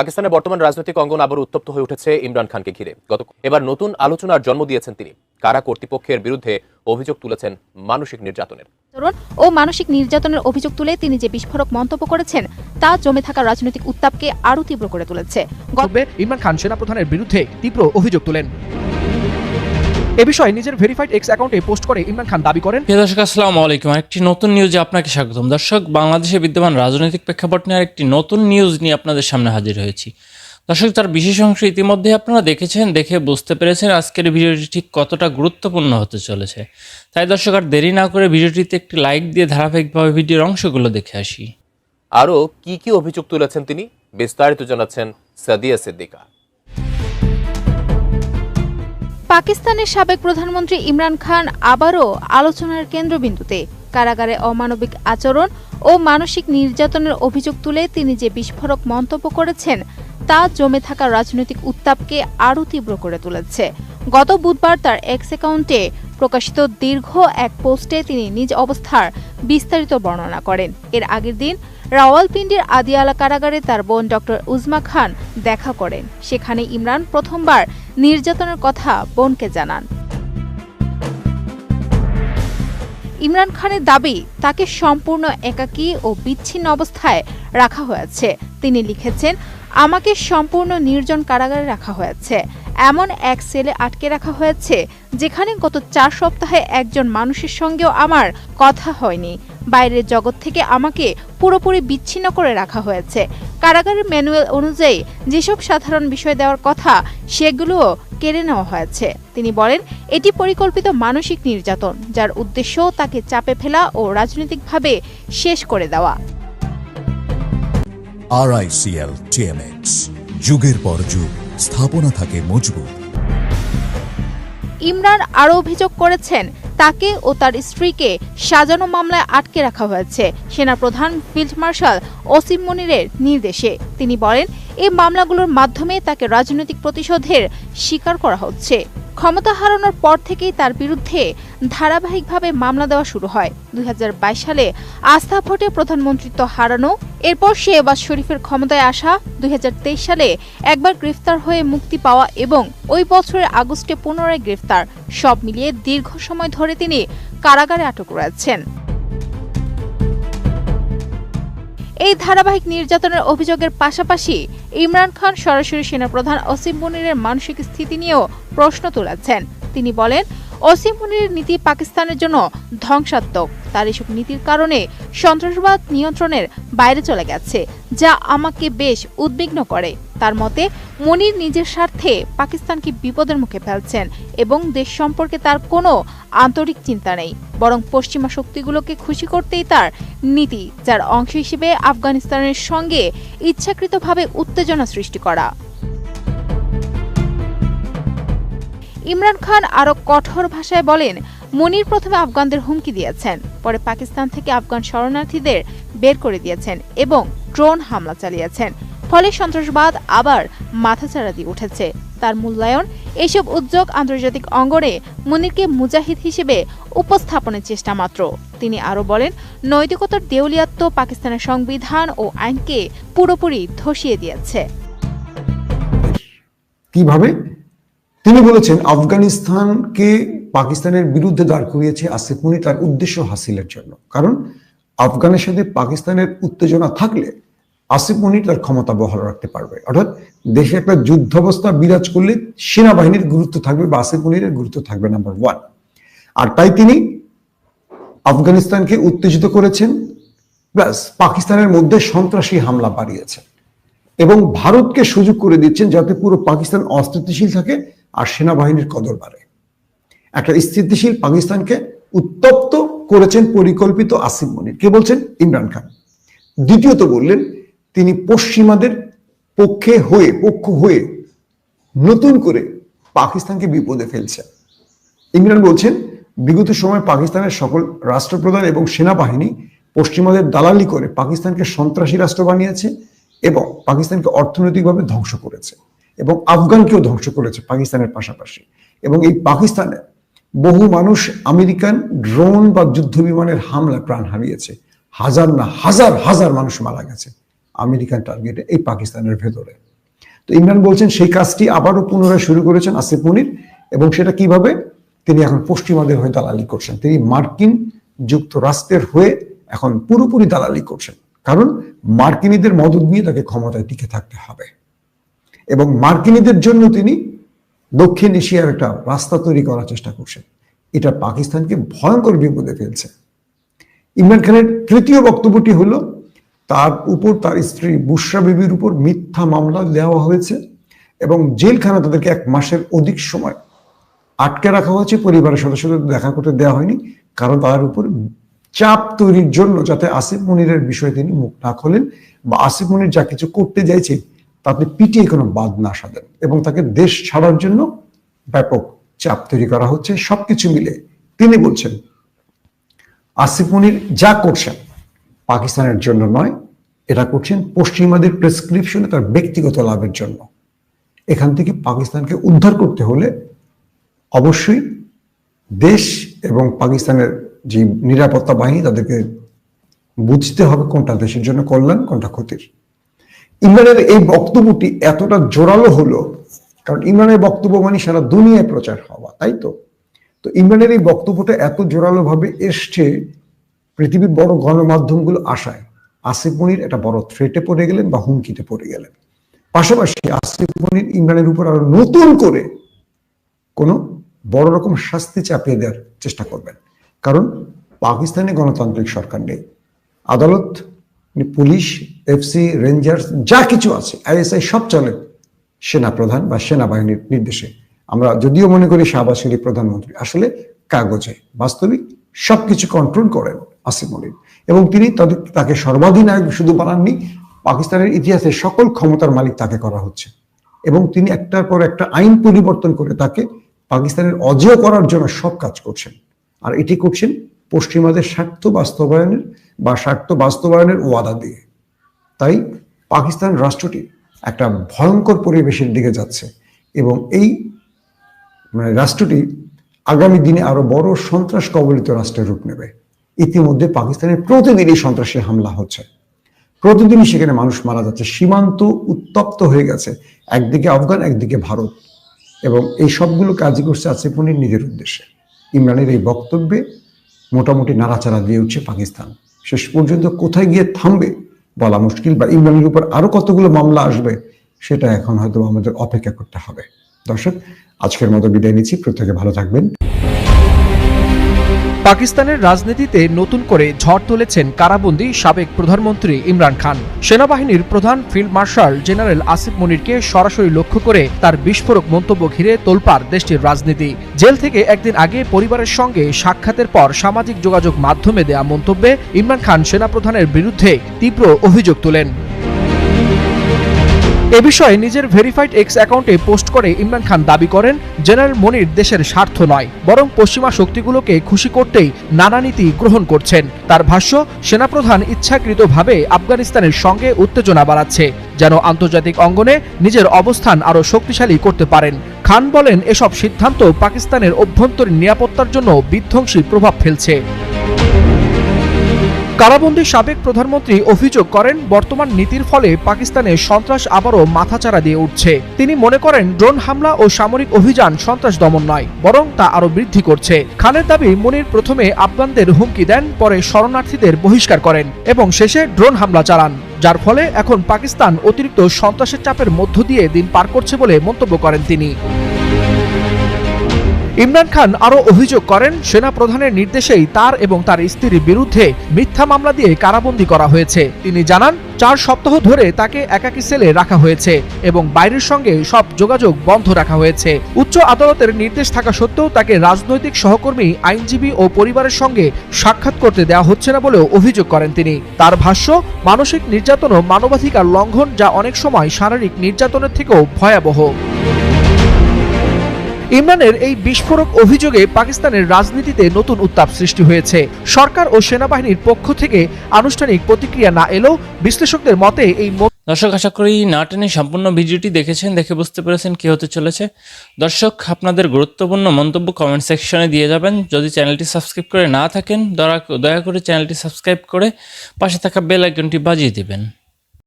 পাকিস্তানের বর্তমান রাজনৈতিক অঙ্গন আবার উত্তপ্ত হয়ে উঠেছে ইমরান খানকে ঘিরে। গত এবার নতুন আলোচনার জন্ম দিয়েছেন তিনি। কারা কর্তৃপক্ষের বিরুদ্ধে অভিযোগ তুলেছেন মানসিক নির্যাতনের? ও মানসিক নির্যাতনের অভিযোগ তুলে তিনি যে বিস্ফোরক মন্তব্য করেছেন তা জমে থাকা রাজনৈতিক উত্তাপকে আরও তীব্র করে তুলেছে। ইমরান খান সেনাপ্রধানের বিরুদ্ধে তীব্র অভিযোগ তোলেন। এ বিষয়ে নিজের ভেরিফাইড এক্স অ্যাকাউন্টে পোস্ট করে ইমরান খান দাবি করেন। প্রিয় দর্শক আসসালামু আলাইকুম। একটি নতুন নিউজে আপনাকে স্বাগতম। দর্শক বাংলাদেশে বিদ্যমান রাজনৈতিক প্রেক্ষাপট নিয়ে একটি নতুন নিউজ নিয়ে আপনাদের সামনে হাজির হয়েছি। দর্শক তার বিশেষ অংশ ইতিমধ্যে আপনারা দেখেছেন দেখে বুঝতে পেরেছেন আজকের ভিডিওটি ঠিক কতটা গুরুত্বপূর্ণ হতে চলেছে। তাই দর্শক আর দেরি না করে ভিডিওটিতে একটি লাইক দিয়ে ধারাবাহিকভাবে ভিডিওর অংশগুলো দেখে আসি। আরও কি কি অভিযোগ তুলেছেন তিনি বিস্তারিত জানাচ্ছেন সাদিয়া সিদ্দিকা। পাকিস্তানের সাবেক প্রধানমন্ত্রী ইমরান খান আবারও আলোচনার কেন্দ্রবিন্দুতে। কারাগারে অমানবিক আচরণ ও মানসিক নির্যাতনের অভিযোগ তুলে তিনি যে বিস্ফোরক মন্তব্য করেছেন, তা জমে থাকা রাজনৈতিক উত্তাপকে আরও তীব্র করে তুলেছে। গত বুধবার তার এক্স অ্যাকাউন্টে প্রকাশিত দীর্ঘ এক পোস্টে তিনি নিজ অবস্থার বিস্তারিত বর্ণনা করেন। এর আগের দিন রাওয়ালপিন্ডির আদিয়ালা কারাগারে তার বোন ডক্টর উজমা খান দেখা করেন। সেখানে ইমরান প্রথমবার নির্যাতনের কথা বোনকে জানান। ইমরান খানের দাবি তাকে সম্পূর্ণ একাকী ও বিচ্ছিন্ন অবস্থায় রাখা হয়েছে। তিনি লিখেছেন, আমাকে সম্পূর্ণ নির্জন কারাগারে রাখা হয়েছে। এমন এক সেলে আটকে রাখা হয়েছে, যেখানে গত চার সপ্তাহে একজন মানুষের সঙ্গেও আমার কথা হয়নি। বাইরের জগৎ থেকে আমাকে পুরোপুরি বিচ্ছিন্ন করে রাখা হয়েছে। কারাগারের ম্যানুয়াল অনুযায়ী যেসব সাধারণ বিষয় দেওয়ার কথা, সেগুলোও কেড়ে নেওয়া হয়েছে। তিনি বলেন, এটি পরিকল্পিত মানসিক নির্যাতন, যার উদ্দেশ্য তাকে চাপে ফেলা ও রাজনৈতিকভাবে শেষ করে দেওয়া। আরআইসিএল টিএমএক্স যুগের পর যুগ। স্থাপনা থাকে মজবুত। ইমরান আরও অভিযোগ করেছেন, তাকে ও তার স্ত্রীকে সাজানো মামলায় আটকে রাখা হয়েছে। সেনাপ্রধান, ফিল্ড মার্শাল অসীম মনিরের নির্দেশে। তিনি বলেন, এই মামলাগুলোর মাধ্যমে তাকে রাজনৈতিক প্রতিশোধের শিকার করা হচ্ছে। ক্ষমতা হারানোর পর থেকেই তার বিরুদ্ধে ধারাবাহিকভাবে মামলা দেওয়া শুরু হয়। দুই হাজার বাইশ সালে আস্থা ভোটে প্রধানমন্ত্রীত্ব হারানো, এরপর শেহবাজ শরীফের ক্ষমতায় আসা। দুই হাজার তেইশ সালে একবার গ্রেফতার হয়ে মুক্তি পাওয়া এবং ওই বছরের আগস্টে পুনরায় গ্রেফতার। সব মিলিয়ে দীর্ঘ সময় ধরে তিনি কারাগারে আটক রয়েছেন। এই ধারাবাহিক নির্যাতনের অভিযোগের পাশাপাশি ইমরান খান সরাসরি সেনাপ্রধান অসীম মুনিরের মানসিক স্থিতি নিয়েও প্রশ্ন তুলেছেন। তিনি বলেন অসীম মুনিরের নীতি পাকিস্তানের জন্য ধ্বংসাত্মক। তার এসব নীতির কারণে সন্ত্রাসবাদ নিয়ন্ত্রণের বাইরে চলে গেছে, যা আমাকে বেশ উদ্বিগ্ন করে। তার মতে, মনির নিজের স্বার্থে পাকিস্তানকে বিপদের মুখে ফেলছেন এবং দেশ সম্পর্কে তার কোনো আন্তরিক চিন্তা নেই, বরং পশ্চিমা শক্তিগুলোকে খুশি করতেই তার নীতি, যার অংশ হিসেবে আফগানিস্তানের সঙ্গে ইচ্ছাকৃতভাবে উত্তেজনা সৃষ্টি করা। ইমরান খান আরও কঠোর ভাষায় বলেন, মনির প্রথমে আফগানদের হুমকি দিয়েছেন, পরে পাকিস্তান থেকে আফগান শরণার্থীদের বের করে দিয়েছেন এবং ড্রোন হামলা চালিয়েছেন। ফলে সন্ত্রাসবাদ আবার মাথাচাড়া দিয়ে উঠেছে। তার মূল্যায়ন, এসব উদ্যোগ আন্তর্জাতিক অঙ্গনে মনিরকে মুজাহিদ হিসেবে উপস্থাপনের চেষ্টা মাত্র। তিনি আরও বলেন, নৈতিকতার দেউলিয়াত্ব পাকিস্তানের সংবিধান ও আইনকে পুরোপুরি ধসিয়ে দিয়েছে। কীভাবে? তিনি বলেছেন, আফগানিস্তানকে পাকিস্তানের বিরুদ্ধে দাঁড় করিয়েছে আসিফ মুনি তার উদ্দেশ্য হাসিলের জন্য। কারণ আফগানের সাথে পাকিস্তানের উত্তেজনা থাকলে আসিফ মুনি তার ক্ষমতা বহাল রাখতে পারবে। অর্থাৎ দেশে একটা যুদ্ধাবস্থা বিরাজ করলে সেনাবাহিনীর গুরুত্ব থাকবে বা আসিফ মুনিরের গুরুত্ব থাকবে নাম্বার ওয়ান আর তাই তিনি আফগানিস্তানকে উত্তেজিত করেছেন প্লাস পাকিস্তানের মধ্যে সন্ত্রাসী হামলা বাড়িয়েছেন এবং ভারতকে সুযোগ করে দিচ্ছেন যাতে পুরো পাকিস্তান অস্থিতিশীল থাকে আর সেনাবাহিনীর কদর বাড়ে একটা স্থিতিশীল পাকিস্তানকে উত্তপ্ত করেছেন পরিকল্পিত আসিফ মনির। কে বলছেন? ইমরান খান। দ্বিতীয়ত বললেন, তিনি পশ্চিমাদের পক্ষে হয়ে, পক্ষ হয়ে নতুন করে পাকিস্তানকে বিপদে ফেলছেন। ইমরান বলছেন, বিগত সময় পাকিস্তানের সকল রাষ্ট্রপ্রধান এবং সেনাবাহিনী পশ্চিমাদের দালালি করে পাকিস্তানকে সন্ত্রাসী রাষ্ট্র বানিয়েছে এবং পাকিস্তানকে অর্থনৈতিকভাবে ধ্বংস করেছে। এবং আফগানকেও ধ্বংস করেছে পাকিস্তানের পাশাপাশি। এবং এই পাকিস্তানে বহু মানুষ আমেরিকান ড্রোন বা যুদ্ধ বিমানের হামলা প্রাণ হারিয়েছে। হাজার না হাজার হাজার মানুষ মারা গেছে আমেরিকান টার্গেটে এই পাকিস্তানের ভেতরে। তো ইমরান বলছেন, সেই কাজটি আবারও পুনরায় শুরু করেছেন আসিফ মনির এবং সেটা কীভাবে? তিনি এখন পশ্চিমাদের হয়ে দালালি করছেন। তিনি মার্কিন যুক্তরাষ্ট্রের হয়ে এখন পুরোপুরি দালালি করছেন। কারণ মার্কিনীদের মদত নিয়ে তাকে ক্ষমতায় টিকে থাকতে হবে। এবং মার্কিনীদের জন্য তিনি দক্ষিণ এশিয়ার একটা রাস্তা তৈরি করার চেষ্টা করছেন। এটা পাকিস্তানকে ভয়ঙ্কর বিপদে ফেলছে। ইমরান খানের তৃতীয় বক্তব্যটি হলো, তার উপর তার স্ত্রী বুশরা বিবির উপর মিথ্যা মামলা দেওয়া হয়েছে এবং জেলখানা তাদেরকে এক মাসের অধিক সময় আটকে রাখা হয়েছে। পরিবারের সদস্যদের দেখা করতে দেওয়া হয়নি, কারণ তার উপর চাপ তৈরির জন্য যাতে আসিফ মনিরের বিষয়ে তিনি মুখ না খোলেন বা আসিফ মনির যা কিছু করতে চাইছে তাতে পিটিয়ে কোনো বাদ না সাধেন এবং তাকে দেশ ছাড়ার জন্য ব্যাপক চাপ তৈরি করা হচ্ছে। সবকিছু মিলে তিনি বলছেন, আসিফ মনির যা করছেন পাকিস্তানের জন্য নয় এটা করছেন পশ্চিমাদের প্রেসক্রিপশনে তার ব্যক্তিগত লাভের জন্য। এখান থেকে পাকিস্তানকে উদ্ধার করতে হলে অবশ্যই দেশ এবং পাকিস্তানের যে নিরাপত্তা বাহিনী, তাদেরকে বুঝতে হবে কোনটা দেশের জন্য কল্যাণ, কোনটা ক্ষতির। ইমরানের এই বক্তব্যটি এতটা জোরালো হলো, কারণ ইমরানের বক্তব্য মানে সারা দুনিয়ায় প্রচার হওয়া, তাই তো? তো ইমরানের এই বক্তব্যটা এত জোরালো ভাবে এসছে, পৃথিবীর বড় গণমাধ্যমগুলো আশায়। আসিফ মনির একটা বড় থ্রেটে পড়ে গেলেন বা হুমকিতে পড়ে গেলেন। পাশাপাশি আসিফ মনির ইমরানের উপর আরও নতুন করে কোনো বড় রকম শাস্তি চাপিয়ে দেওয়ার চেষ্টা করবেন। কারণ পাকিস্তানে গণতান্ত্রিক সরকার নেই। আদালত পুলিশ, এফসি, রেঞ্জার্স, যা কিছু আছে, আইএসআই সব চলে সেনা প্রধান বা সেনাবাহিনীর নির্দেশে। আমরা যদিও মনে করি শাহবাজ শরীফ প্রধানমন্ত্রী, আসলে কাগজে, বাস্তবিক সবকিছু কন্ট্রোল করেন আসিফ মনির এবং তিনি তাকে সর্বাধিনায়ক শুধু বানাননি, পাকিস্তানের ইতিহাসে সকল ক্ষমতার মালিক তাকে করা হচ্ছে। এবং তিনি একটার পর একটা আইন পরিবর্তন করে তাকে পাকিস্তানের অজেয় করার জন্য সব কাজ করছেন। আর এটি করছেন পশ্চিমাদের স্বার্থ বাস্তবায়নের বা স্বার্থ বাস্তবায়নের ওয়াদা দিয়ে। তাই পাকিস্তান রাষ্ট্রটি একটা ভয়ঙ্কর পরিবেশের দিকে যাচ্ছে এবং এই মানে রাষ্ট্রটি আগামী দিনে আরও বড় সন্ত্রাস কবলিত রাষ্ট্রের রূপ নেবে। ইতিমধ্যে পাকিস্তানে প্রতিদিনই সন্ত্রাসী হামলা হচ্ছে। প্রতিদিনই সেখানে মানুষ মারা যাচ্ছে। সীমান্ত উত্তপ্ত হয়ে গেছে। একদিকে আফগান, একদিকে ভারত। এবং এই সবগুলো কাজই করছে আসিফ নিজের উদ্দেশ্যে। ইমরানের এই বক্তব্যে মোটামুটি নাড়াচাড়া দিয়ে উঠছে পাকিস্তান। শেষ পর্যন্ত কোথায় গিয়ে থামবে বলা মুশকিল বা ইমরানের উপর আরও কতগুলো মামলা আসবে সেটা এখন হয়তো আমাদের অপেক্ষা করতে হবে। দর্শক, আজকের মতো বিদায় নিচ্ছি। প্রত্যেকে ভালো থাকবেন। পাকিস্তানের রাজনীতিতে নতুন করে ঝড় তুলেছেন কারাবন্দী সাবেক প্রধানমন্ত্রী ইমরান খান। সেনাবাহিনীর প্রধান ফিল্ড মার্শাল জেনারেল আসিফ মনিরকে সরাসরি লক্ষ্য করে তার বিস্ফোরক মন্তব্য ঘিরে তোলপাড় দেশটির রাজনীতি। জেল থেকে একদিন আগে পরিবারের সঙ্গে সাক্ষাতের পর সামাজিক যোগাযোগ মাধ্যমে দেয়া মন্তব্যে ইমরান খান সেনাপ্রধানের বিরুদ্ধে তীব্র অভিযোগ তোলেন। এ বিষয়ে নিজের ভেরিফাইড এক্স অ্যাকাউন্টে পোস্ট করে ইমরান খান দাবি করেন জেনারেল মনির দেশের স্বার্থ নয়, বরং পশ্চিমা শক্তিগুলোকে খুশি করতেই নানা নীতি গ্রহণ করছেন। তার ভাষ্য, সেনাপ্রধান ইচ্ছাকৃতভাবে আফগানিস্তানের সঙ্গে উত্তেজনা বাড়াচ্ছে, যেন আন্তর্জাতিক অঙ্গনে নিজের অবস্থান আরও শক্তিশালী করতে পারেন। খান বলেন, এসব সিদ্ধান্ত পাকিস্তানের অভ্যন্তরীণ নিরাপত্তার জন্য বিধ্বংসী প্রভাব ফেলছে। কারাবন্দী সাবেক প্রধানমন্ত্রী অভিযোগ করেন, বর্তমান নীতির ফলে পাকিস্তানে সন্ত্রাস আবারও মাথাচাড়া দিয়ে উঠছে। তিনি মনে করেন, ড্রোন হামলা ও সামরিক অভিযান সন্ত্রাস দমন নয়, বরং তা আরও বৃদ্ধি করছে। খানের দাবি, মনির প্রথমে আফগানদের হুমকি দেন, পরে শরণার্থীদের বহিষ্কার করেন এবং শেষে ড্রোন হামলা চালান, যার ফলে এখন পাকিস্তান অতিরিক্ত সন্ত্রাসের চাপের মধ্য দিয়ে দিন পার করছে বলে মন্তব্য করেন তিনি। ইমরান খান আরও অভিযোগ করেন সেনা প্রধানের নির্দেশেই তার এবং তার স্ত্রীর বিরুদ্ধে মিথ্যা মামলা দিয়ে কারাবন্দী করা হয়েছে। তিনি জানান, চার সপ্তাহ ধরে তাকে একাকী সেলে রাখা হয়েছে এবং বাইরের সঙ্গে সব যোগাযোগ বন্ধ রাখা হয়েছে। উচ্চ আদালতের নির্দেশ থাকা সত্ত্বেও তাকে রাজনৈতিক সহকর্মী, আইনজীবী ও পরিবারের সঙ্গে সাক্ষাৎ করতে দেওয়া হচ্ছে না বলেও অভিযোগ করেন তিনি। তার ভাষ্য, মানসিক নির্যাতন ও মানবাধিকার লঙ্ঘন যা অনেক সময় শারীরিক নির্যাতনের থেকেও ভয়াবহ। ইমরানের এই বিস্ফোরক অভিযোগে পাকিস্তানের রাজনীতিতে নতুন উত্তাপ সৃষ্টি হয়েছে। সরকার ও সেনাবাহিনীর পক্ষ থেকে আনুষ্ঠানিক প্রতিক্রিয়া না এলেও বিশ্লেষকদের মতে এই দর্শক, আশা করি না টেনে সম্পূর্ণ ভিডিওটি দেখেছেন, দেখে বুঝতে পেরেছেন কি হতে চলেছে। দর্শক, আপনাদের গুরুত্বপূর্ণ মন্তব্য কমেন্ট সেকশনে দিয়ে যাবেন। যদি চ্যানেলটি সাবস্ক্রাইব করে না থাকেন দয়া করে চ্যানেলটি সাবস্ক্রাইব করে পাশে থাকা বেল আইকনটি বাজিয়ে দেবেন।